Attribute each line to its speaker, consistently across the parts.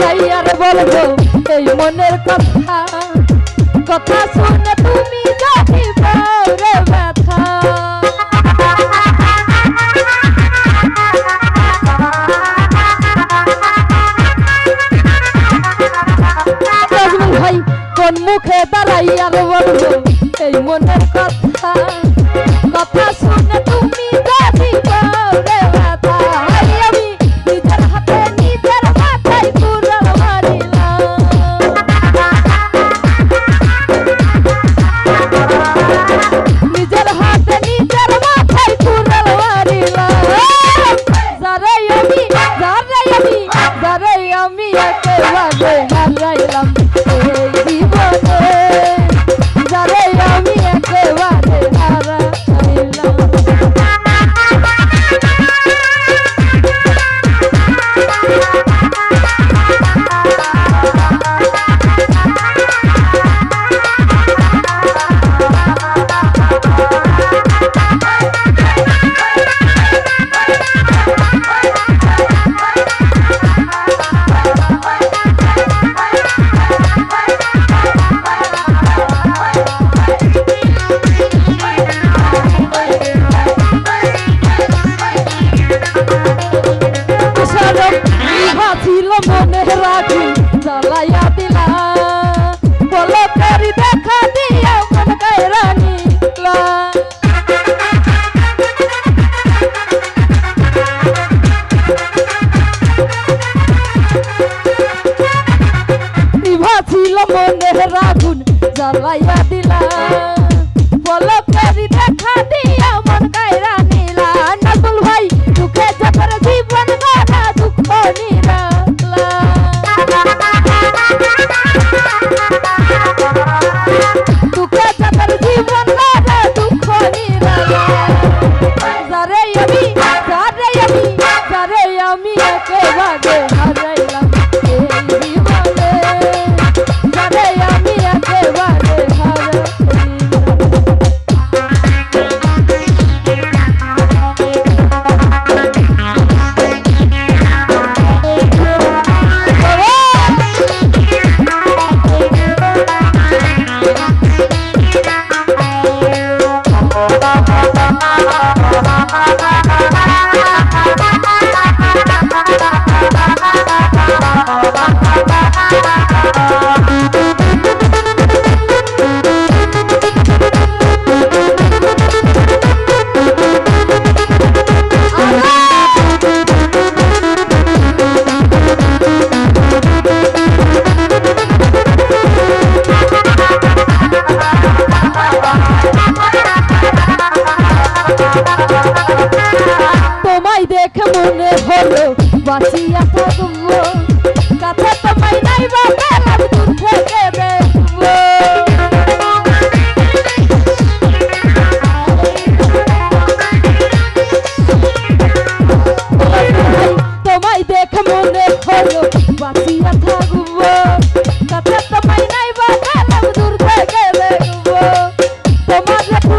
Speaker 1: কোথায় আর বলব, এই মনের কথা। কথা শুনে তুমি যাই পাওরে ব্যথা। ভাই, কোন মুখে দাঁড়াই আর বলব, এই মনের কথা। যারাই আমি যারাই আমি একেবারে হারাইলাম এই জীবনে যারাই আমি একেবারে হারাইলাম Thank you. রাখি জ্বালাইয়া দিলা। বলো করি দেখা দিয়া মন গায়ে রাঙিলা নিভাছিল মনের রাগুন জ্বালাইয়া দিলা।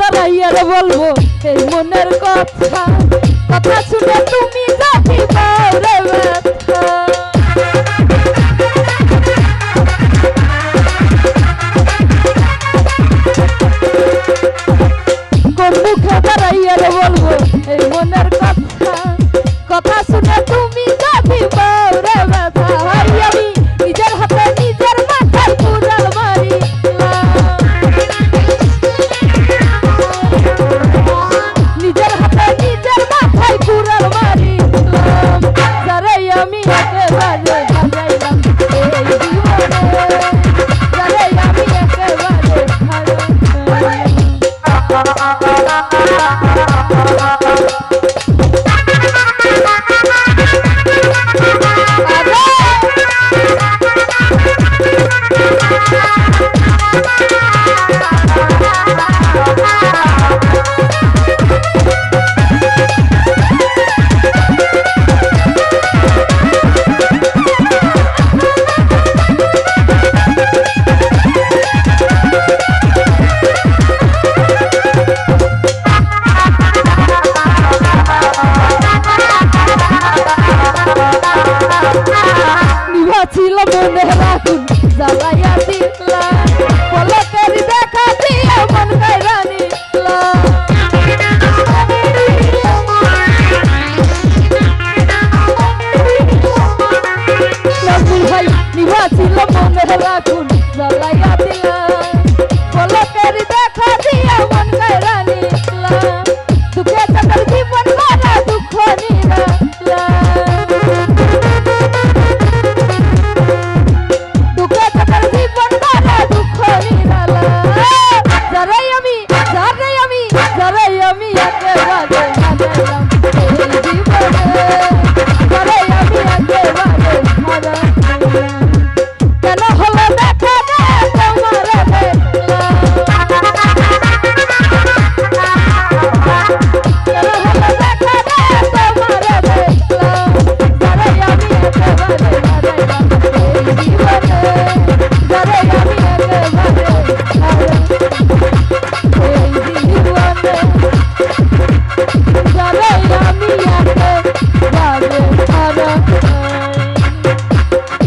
Speaker 1: দাঁড়াইয়ার বলব, এই মনের কথা কথা শুনে তুমি যাবি রে কোন মুখে দাঁড়াইয়ার বলব, এই মনের কথা কথা শুনে তুমি যাবি রে